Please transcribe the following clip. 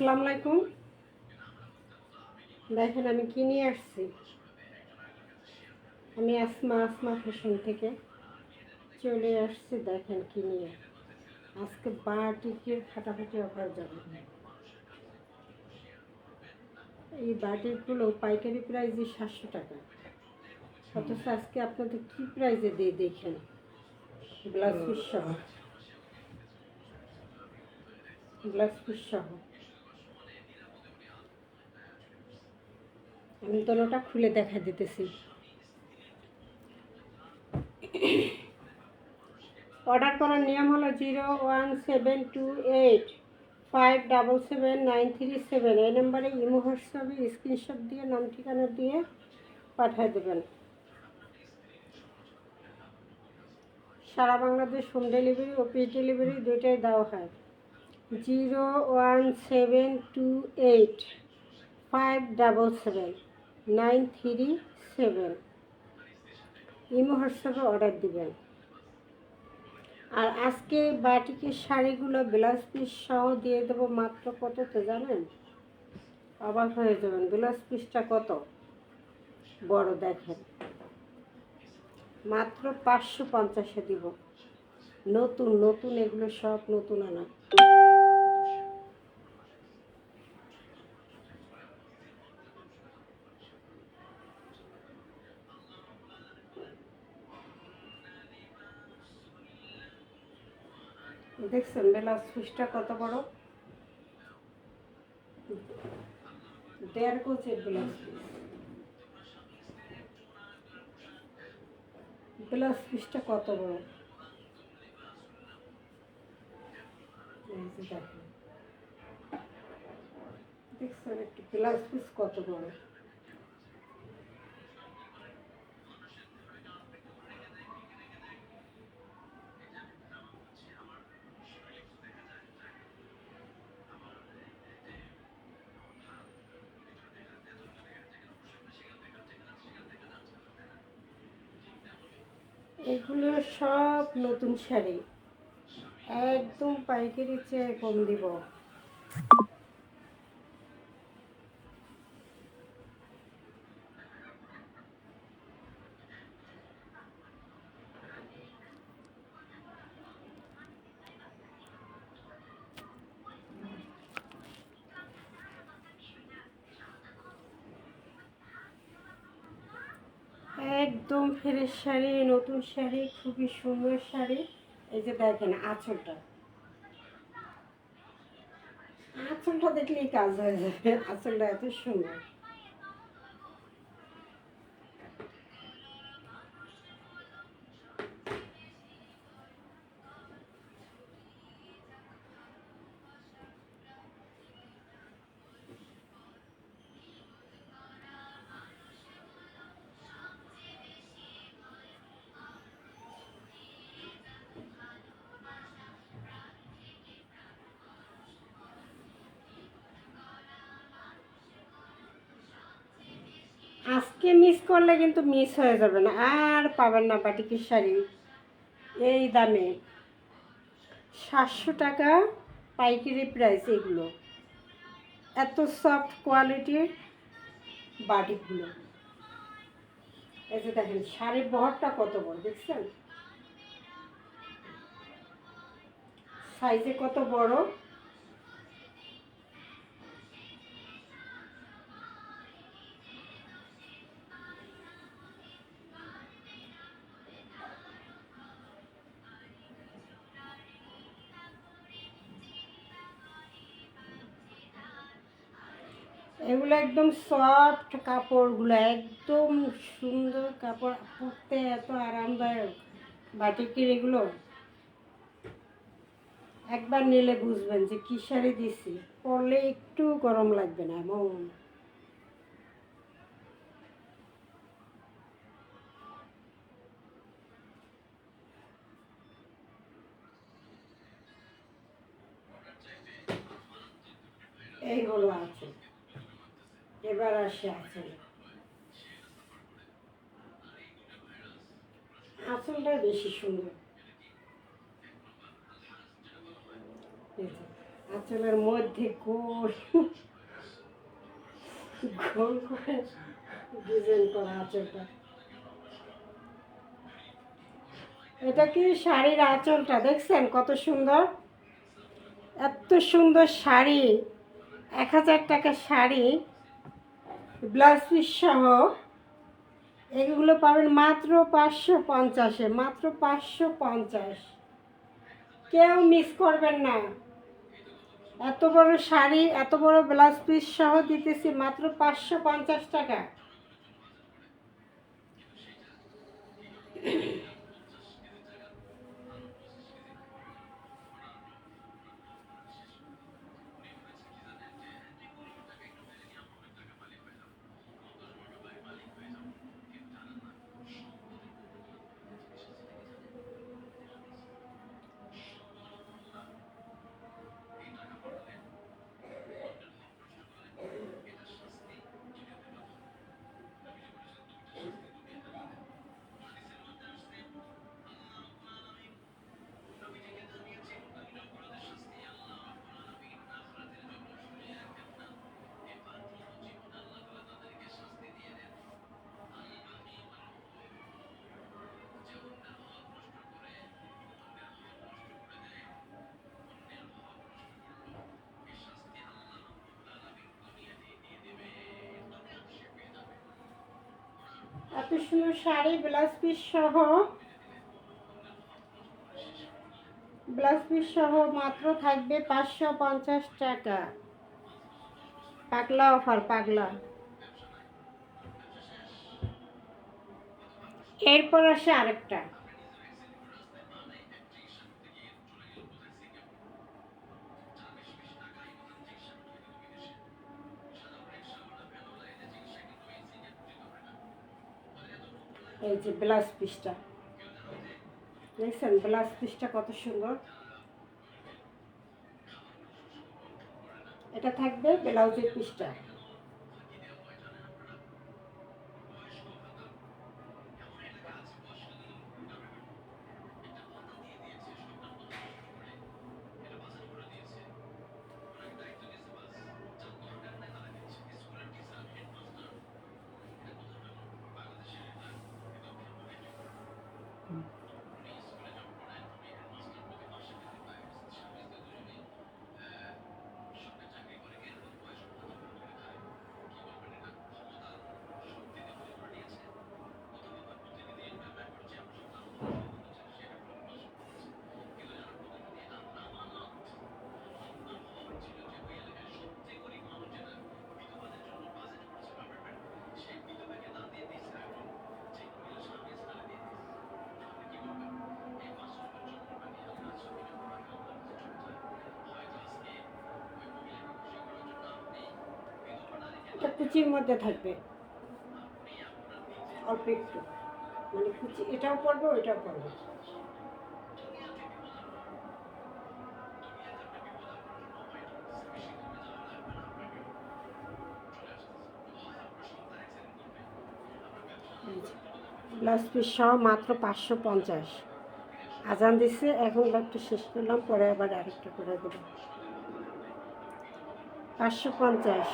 আসসালামু আলাইকুম। দেখেন আমি কি নিয়ে আসছি? আমি আসমা আসমা ফ্যাশন থেকে চলে আসছি, দেখেন কি নিয়ে। আজকে বাটিকের ফাটাফাটি অফার যাবে? এই বাটিকগুলো পাইকারি প্রাইসে সাতশো টাকা। অথচ আজকে আপনাদের কী প্রাইসে দিয়ে দেখেন? ব্লাউজ পিস সহ। ব্লাউজ সহ। আমি খুলে দেখা দিতেছি। অর্ডার করার নিয়ম হলো zero one seven two eight five double seven nine three seven. এই নম্বরে ইমো হোয়াটসঅ্যাপে স্ক্রিনশট দিয়ে, নাম, ঠিকানা দিয়ে পাঠিয়ে দেবেন। সারা Bangladesh home delivery office delivery দুইটাই দেওয়া হয়। Zero one seven two eight five double seven. Nine three seven. Imo হোয়াটসঅ্যাপে অর্ডার দিবেন। আর আজকে বাটিকের শাড়িগুলো ব্লাউজ পিস সহ দিয়ে দেবো মাত্র কততে জানেন? অবাক হয়ে যাবেন, ব্লাউজ পিসটা কত? বড় দেখেন। মাত্র পাঁচশো পঞ্চাশে দিব। নতুন নতুন, এগুলো সব নতুন আনা। দেখছেন ব্লাউজ পিসটা কত বড়? দেড় কোচের ব্লাউজ ব্লাউজ পিসটা কত বড়। দেখছেন একটু ব্লাউজ পিস কত বড়? এগুলো সব নতুন শাড়ি। একদম পাইকারি চেয়ে কম দিব। একদম ফ্রেশ শাড়ি, নতুন শাড়ি, খুবই সুন্দর শাড়ি। এই যে দেখেন আঁচলটা। আঁচলটা দেখলেই কাজ হয়ে যাবে। আঁচলটা এত সুন্দর। আজকে মিস করলে কিন্তু মিস হয়ে যাবে না। আর পাবেন না বাটিকের শাড়ি। এই দামে। সাতশো টাকা পাইকারি প্রাইস এগুলো। এত সফট কোয়ালিটির বাটিকগুলো। এই যে দেখেন, শাড়ির বহরটা কত বড়, দেখছেন? সাইজে কত বড়? এগুলো একদম সফট কাপড়গুলো, একদম সুন্দর কাপড়, পরতে এত আরামদায়ক। বাটিকের এগুলো? একবার নিলে বুঝবেন যে কী শাড়ি দিছি। পরলে একটু গরম লাগবে না, এমন। এই হলো আছে এবার আসে আছে আঁচলটা বেশি সুন্দর। আঁচলের মধ্যে গোল। গোল করে ডিজাইন করা আঁচলটা। এটা কি শাড়ির আঁচলটা? দেখছেন কত সুন্দর? এত সুন্দর শাড়ি। এক হাজার টাকার শাড়ি। ব্লাউজ পিস সহ এগুলো পাবেন মাত্র পাঁচশো পঞ্চাশে, মাত্র পাঁচশো পঞ্চাশ। কেউ মিস করবেন না। এত বড় শাড়ি, এত বড় ব্লাউজ পিস সহ দিতেছি মাত্র পাঁচশো পঞ্চাশ টাকা। এত সুন্দর শাড়ি, ব্লাউজ পিস সহ। ব্লাউজ পিস সহ মাত্র থাকবে পাঁচশো পঞ্চাশ টাকা। পাগলা অফার পাগলা। এরপর আসে আরেকটা। এই যে ব্লাউজ পিসটা। দেখছেন ব্লাউজ পিসটা কত সুন্দর। এটা থাকবে ব্লাউজের পিসটা। এটা কুচির মধ্যে থাকবে। অল্প একটু। মানে কুচি, এটাও পড়বে ওইটাও পড়বে ব্লাউজ পিস সহ মাত্র পাঁচশো পঞ্চাশ। আজান দিচ্ছে এখন একটা শেষ করলাম, পরে আবার আরেকটা করে দেবো। পাঁচশো পঞ্চাশ।